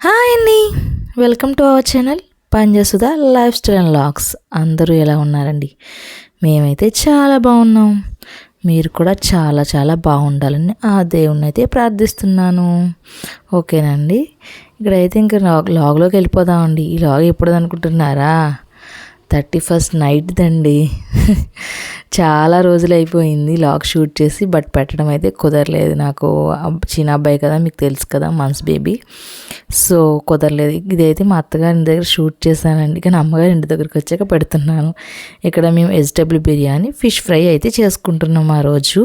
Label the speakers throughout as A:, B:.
A: Hi అండి. Welcome to our channel Panjasudha lifestyle and vlogs అందరూ ఎలా ఉన్నారండి? మేమైతే చాలా బాగున్నాం. మీరు కూడా చాలా చాలా బాగుండాలని ఆ దేవుణ్ణి అయితే ప్రార్థిస్తున్నాను. ఓకేనండి. ఇక్కడైతే ఇంకా లాగ్ లాగ్లోకి వెళ్ళిపోదామండి. ఈ లాగ్ ఎప్పుడు అనుకుంటున్నారా? థర్టీ ఫస్ట్ నైట్ దండి చాలా రోజులు అయిపోయింది లాగ్ షూట్ చేసి బట్ పెట్టడం అయితే కుదరలేదు. నాకు చిన్న అబ్బాయి కదా మీకు తెలుసు కదా మంత్స్ బేబీ. సో కుదరలేదు. ఇదైతే మా అత్తగారి దగ్గర షూట్ చేశానండి కానీ అమ్మగారి ఇంటి దగ్గరికి వచ్చాక పెడుతున్నాను. ఇక్కడ మేము వెజిటబుల్ బిర్యానీ ఫిష్ ఫ్రై అయితే చేసుకుంటున్నాం ఆ రోజు.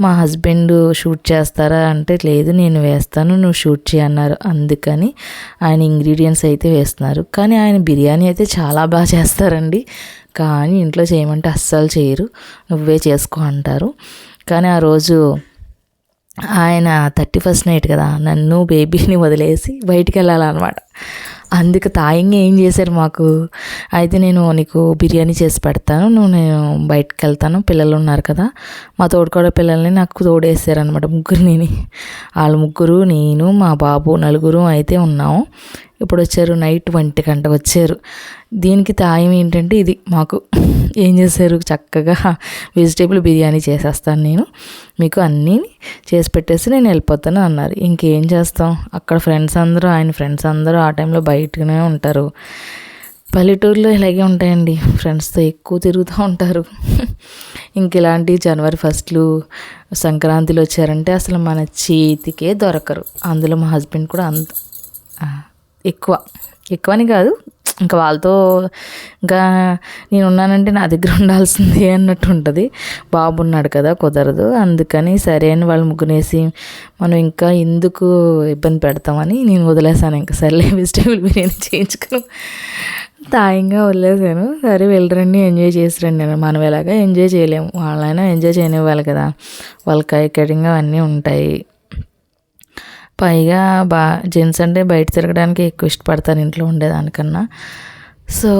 A: మా హస్బెండ్ షూట్ చేస్తారా అంటే లేదు నేను వేస్తాను నువ్వు షూట్ చేయన్నారు అందుకని ఆయన ఇంగ్రీడియంట్స్ అయితే వేస్తున్నారు. కానీ ఆయన బిర్యానీ అయితే చాలా బాగా చేస్తారండి. కానీ ఇంట్లో చేయమంటే అస్సలు చేయరు. నువ్వే చేసుకో అంటారు. కానీ ఆ రోజు ఆయన థర్టీ ఫస్ట్ నైట్ కదా నన్ను బేబీని వదిలేసి బయటికి వెళ్ళాలన్నమాట అందుకు తాయంగా ఏం చేశారు మాకు? అయితే నేను నీకు బిర్యానీ చేసి పెడతాను నువ్వు నేను బయటకు వెళ్తాను పిల్లలు ఉన్నారు కదా. మా తోడుకోడ పిల్లల్ని నాకు తోడేసారు అనమాట నేను. వాళ్ళ ముగ్గురు నేను మా బాబు నలుగురు అయితే ఉన్నాము. ఇప్పుడు వచ్చారు నైట్ ఒంటి గంట వచ్చారు. దీనికి తాయం ఏంటంటే ఇది మాకు ఏం చేశారు? చక్కగా వెజిటేబుల్ బిర్యానీ చేసేస్తాను నేను. మీకు అన్నీ చేసి పెట్టేసి నేను వెళ్ళిపోతాను అన్నారు. ఇంకేం చేస్తాం? అక్కడ ఫ్రెండ్స్ అందరూ ఆయన ఫ్రెండ్స్ అందరూ ఆ టైంలో బయటనే ఉంటారు. పల్లెటూరులో ఇలాగే ఉంటాయండి. ఫ్రెండ్స్తో ఎక్కువ తిరుగుతూ ఉంటారు. ఇంక ఇలాంటి జనవరి ఫస్ట్లు సంక్రాంతిలో వచ్చారంటే అసలు మన చేతికే దొరకరు. అందులో మా హస్బెండ్ కూడా అంత ఎక్కువ. ఎక్కువని కాదు ఇంకా వాళ్ళతో ఇంకా నేను ఉన్నానంటే నా దగ్గర ఉండాల్సిందే అన్నట్టు ఉంటుంది బాబు ఉన్నాడు కదా కుదరదు. అందుకని సరే అని వాళ్ళు ముగ్గునేసి మనం ఇంకా ఎందుకు ఇబ్బంది పెడతామని నేను వదిలేసాను. ఇంకా సర్లే వెజిటేబుల్ బిర్యానీ చేయించుకుని తాయంగా వదిలేసాను. సరే వెళ్ళరండి ఎంజాయ్ చేసి రండి మనం ఎలాగా ఎంజాయ్ చేయలేము. వాళ్ళైనా ఎంజాయ్ చేయనివ్వాలి కదా. వాళ్ళ కై అవన్నీ ఉంటాయి. పైగా బా జెంట్స్ అంటే బయట తిరగడానికి ఎక్కువ ఇష్టపడతారు ఇంట్లో ఉండేదానికన్నా. సో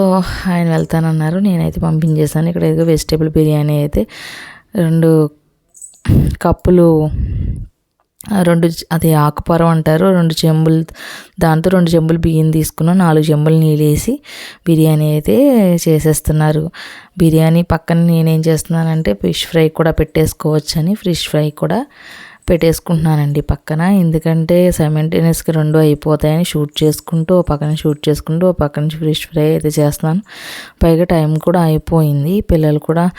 A: ఆయన వెళ్తానన్నారు. నేనైతే పంపించేసాను ఇక్కడ ఏదో వెజిటేబుల్ బిర్యానీ అయితే రెండు కప్పులు రెండు అది ఆకుపరం అంటారు. రెండు చెంబులు దాంతో రెండు చెంబులు బియ్యం తీసుకున్నాం. నాలుగు చెంబులు నీళ్ళు వేసి బిర్యానీ అయితే చేసేస్తున్నారు. బిర్యానీ పక్కన నేనేం చేస్తున్నానంటే ఫిష్ ఫ్రై కూడా పెట్టేసుకోవచ్చని ఫిష్ ఫ్రై కూడా పెట్టేసుకుంటున్నానండి పక్కన. ఎందుకంటే సైమెంటేనియస్గా రెండు అయిపోతాయని షూట్ చేసుకుంటూ ఓ పక్కన షూట్ చేసుకుంటూ ఓ పక్కన ఫిష్ ఫ్రై అయితే చేస్తున్నాను. పైగా టైం కూడా అయిపోయింది. పిల్లలు కూడా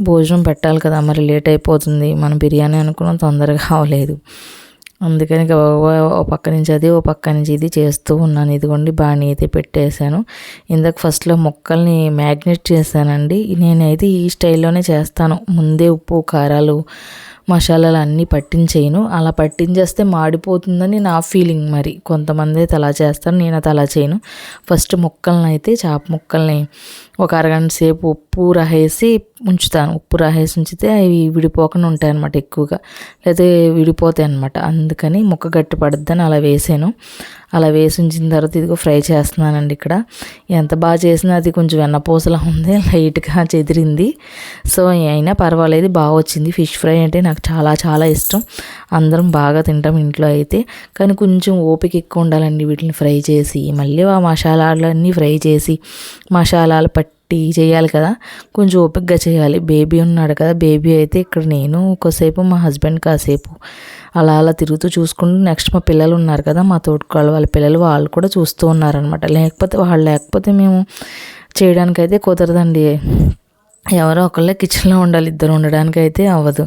A: భోజనం పెట్టాలి కదా మరి లేట్ అయిపోతుంది. మనం బిర్యానీ అనుకున్నాం తొందరగా అవ్వలేదు అందుకని ఓ- ఓ పక్క నుంచి అది ఓ పక్క నుంచి ఇది చేస్తూ ఉన్నాను. ఇదిగోండి బాణీ అయితే పెట్టేశాను. ఇందాక ఫస్ట్లో మొక్కల్ని మ్యాగ్నెట్ చేశానండి. నేనైతే ఈ స్టైల్లోనే చేస్తాను. ముందే ఉప్పు కారాలు మసాలాలు అన్నీ పట్టించేయను. అలా పట్టించేస్తే మాడిపోతుందని నా ఫీలింగ్ మరి. కొంతమంది అయితే అలా చేస్తారు నేను అయితే అలా చేయను. ఫస్ట్ ముక్కల్ని అయితే చేప ముక్కల్ని ఒక అరగంట సేపు ఉప్పు రహేసి ఉంచుతాను. ఉప్పు రహేసి ఉంచితే అవి విడిపోకుండా ఉంటాయి అన్నమాట ఎక్కువగా. లేకపోతే విడిపోతాయి అనమాట అందుకని ముక్క గట్టి పడుద్దని అలా వేసాను. అలా వేసి ఉంచిన తర్వాత ఇదిగో ఫ్రై చేస్తున్నానండి ఇక్కడ. ఎంత బాగా చేసినా అది కొంచెం వెన్నపూసలా ఉంది లైట్గా చెదిరింది. సో అయినా పర్వాలేదు బాగా వచ్చింది. ఫిష్ ఫ్రై అంటే నాకు చాలా చాలా ఇష్టం. అందరం బాగా తింటాం ఇంట్లో అయితే. కానీ కొంచెం ఓపిక ఎక్కువ ఉండాలండి వీటిని ఫ్రై చేసి. మళ్ళీ ఆ మసాలాలన్నీ ఫ్రై చేసి మసాలాలు పట్టి చేయాలి కదా. కొంచెం ఓపికగా చేయాలి. బేబీ ఉన్నాడు కదా. బేబీ అయితే ఇక్కడ నేను ఒకసేపు మా హస్బెండ్ కాసేపు అలా అలా తిరుగుతూ చూసుకుంటూ నెక్స్ట్ మా పిల్లలు ఉన్నారు కదా. మా తోడుకోళ్ళు వాళ్ళ పిల్లలు వాళ్ళు కూడా చూస్తూ ఉన్నారనమాట లేకపోతే వాళ్ళు లేకపోతే మేము చేయడానికైతే కుదరదండి. ఎవరో ఒకళ్ళే కిచెన్లో ఉండాలి. ఇద్దరు ఉండడానికి అయితే అవ్వదు.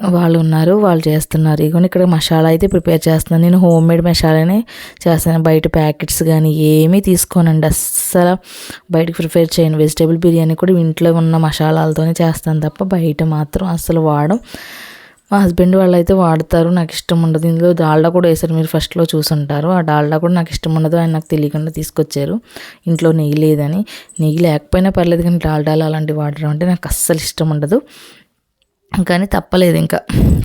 A: వాళ్ళు ఉన్నారు వాళ్ళు చేస్తున్నారు. ఇగో ఇక్కడ మసాలా అయితే ప్రిపేర్ చేస్తున్నాను. నేను హోమ్ మేడ్ మసాలానే చేస్తాను. బయట ప్యాకెట్స్ కానీ ఏమీ తీసుకోనండి. అస్సలు బయటకు ప్రిపేర్ చేయను. వెజిటేబుల్ బిర్యానీ కూడా ఇంట్లో ఉన్న మసాలాలతోనే చేస్తాను తప్ప బయట మాత్రం అస్సలు వాడం. మా హస్బెండ్ వాళ్ళు అయితే వాడతారు. నాకు ఇష్టం ఉండదు. ఇందులో డాల్డా కూడా వేసారు మీరు ఫస్ట్లో చూసుంటారు. ఆ డాల్డా కూడా నాకు ఇష్టం ఉండదు. ఆయన నాకు తెలియకుండా తీసుకొచ్చారు. ఇంట్లో నెయ్యి లేదని. నెయ్యి లేకపోయినా పర్లేదు కానీ డాల్డాలు అలాంటివి వాడడం అంటే నాకు అస్సలు ఇష్టం ఉండదు. కానీ తప్పలేదు ఇంకా.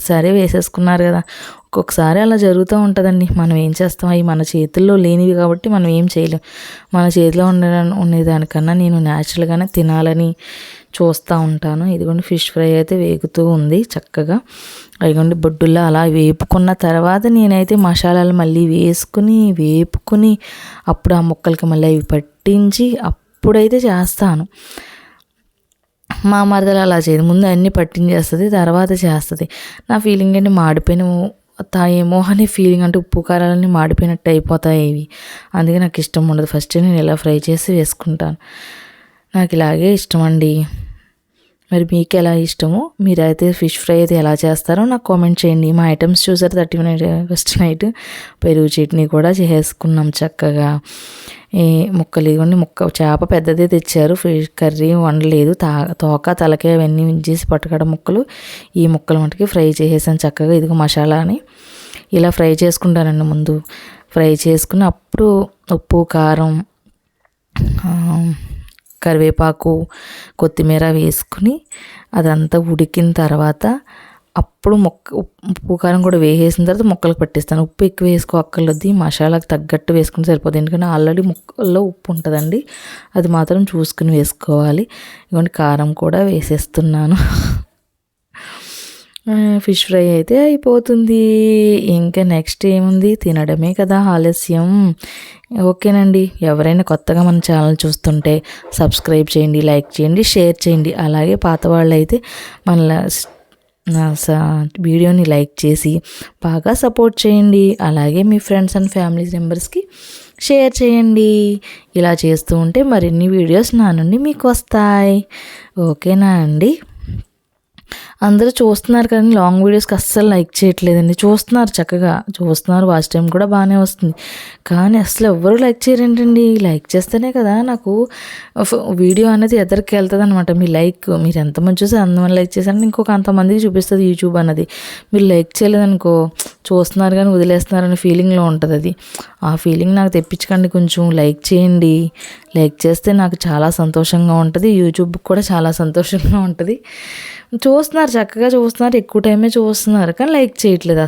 A: సరే వేసేసుకున్నారు కదా. ఒక్కొక్కసారి అలా జరుగుతూ ఉంటుందండి. మనం ఏం చేస్తాం? అవి మన చేతుల్లో లేనివి కాబట్టి మనం ఏం చేయలేం. మన చేతిలో ఉండే ఉండేదానికన్నా నేను న్యాచురల్గానే తినాలని చూస్తూ ఉంటాను. ఇదిగోండి ఫిష్ ఫ్రై అయితే వేగుతూ ఉంది చక్కగా. అదిగోండి బొడ్డుల్లో అలా వేపుకున్న తర్వాత నేనైతే మసాలాలు మళ్ళీ వేసుకుని వేపుకుని అప్పుడు ఆ ముక్కలకి మళ్ళీ అవి పట్టించి అప్పుడైతే చేస్తాను. మా మరదలు అలా చేయదు. ముందు అన్నీ పట్టించేస్తుంది తర్వాత చేస్తుంది. నా ఫీలింగ్ ఏంటి మాడిపోయిన తాయేమో అనే ఫీలింగ్ అంటే ఉప్పు కారాలన్నీ మాడిపోయినట్టు అయిపోతాయి ఇవి. అందుకే నాకు ఇష్టం ఉండదు. ఫస్ట్ నేను ఇలా ఫ్రై చేసి వేసుకుంటాను. నాకు ఇలాగే ఇష్టం అండి. మరి మీకు ఎలా ఇష్టమో మీరైతే ఫిష్ ఫ్రై అయితే ఎలా చేస్తారో నాకు కామెంట్ చేయండి. మా ఐటమ్స్ చూసారు థర్టీ నైట్ ఫస్ట్ నైట్ పెరుగు చట్నీ కూడా చేసుకున్నాం చక్కగా. ఈ ముక్కలు ఇవ్వండి ముక్క చేప పెద్దదే తెచ్చారు ఫిష్ కర్రీ వండలేదు. తా తోక తలకే అవన్నీ ఉంచేసి పట్టుకడ ముక్కలు ఈ ముక్కలు మటుకి ఫ్రై చేసేసాను చక్కగా. ఇదిగో మసాలాని ఇలా ఫ్రై చేసుకుంటానండి ముందు. ఫ్రై చేసుకుని అప్పుడు ఉప్పు కారం కరివేపాకు కొత్తిమీర వేసుకుని అదంతా ఉడికిన తర్వాత అప్పుడు మొక్క ఉప్పు కారం కూడా వేసేసిన తర్వాత మొక్కలకు పట్టిస్తాను. ఉప్పు ఎక్కువ వేసుకో అక్కర్లొద్ది. మసాలాకు తగ్గట్టు వేసుకుని సరిపోతుంది ఎందుకంటే ఆల్రెడీ ముక్కల్లో ఉప్పు ఉంటుందండి. అది మాత్రం చూసుకుని వేసుకోవాలి. ఇవ్వండి కారం కూడా వేసేస్తున్నాను. ఫిష్ ఫ్రై అయితే అయిపోతుంది. ఇంకా నెక్స్ట్ ఏముంది? తినడమే కదా ఆలస్యం. ఓకేనండి. ఎవరైనా కొత్తగా మన ఛానల్ చూస్తుంటే సబ్స్క్రైబ్ చేయండి లైక్ చేయండి షేర్ చేయండి. అలాగే పాత వాళ్ళు అయితే మన వీడియోని లైక్ చేసి బాగా సపోర్ట్ చేయండి. అలాగే మీ ఫ్రెండ్స్ అండ్ ఫ్యామిలీ మెంబర్స్కి షేర్ చేయండి. ఇలా చేస్తూ ఉంటే మరిన్ని వీడియోస్ నా నుండి మీకు వస్తాయి. ఓకేనా అండి? అందరూ చూస్తున్నారు కానీ లాంగ్ వీడియోస్కి అస్సలు లైక్ చేయట్లేదండి. చూస్తున్నారు చక్కగా. చూస్తున్నారు వాచ్ టైం కూడా బాగానే వస్తుంది. కానీ అసలు ఎవ్వరు లైక్ చేయరేంటండి? లైక్ చేస్తేనే కదా నాకు వీడియో అనేది ఎదరికి వెళ్తుంది అనమాట మీ లైక్ మీరు ఎంతమంది చూసి అంతమంది లైక్ చేశారని ఇంకొక అంతమందికి చూపిస్తుంది యూట్యూబ్ అన్నది. మీరు లైక్ చేయలేదనుకో చూస్తున్నారు కానీ వదిలేస్తున్నారనే ఫీలింగ్లో ఉంటుంది అది. ఆ ఫీలింగ్ నాకు తెప్పించకండి కొంచెం. లైక్ చేయండి. లైక్ చేస్తే నాకు చాలా సంతోషంగా ఉంటుంది. యూట్యూబ్ కూడా చాలా సంతోషంగా ఉంటుంది. చూస్తున్నారు చక్కగా చూస్తున్నారు ఎక్కువ టైమే చూస్తున్నారు కానీ లైక్ చేయట్లేదు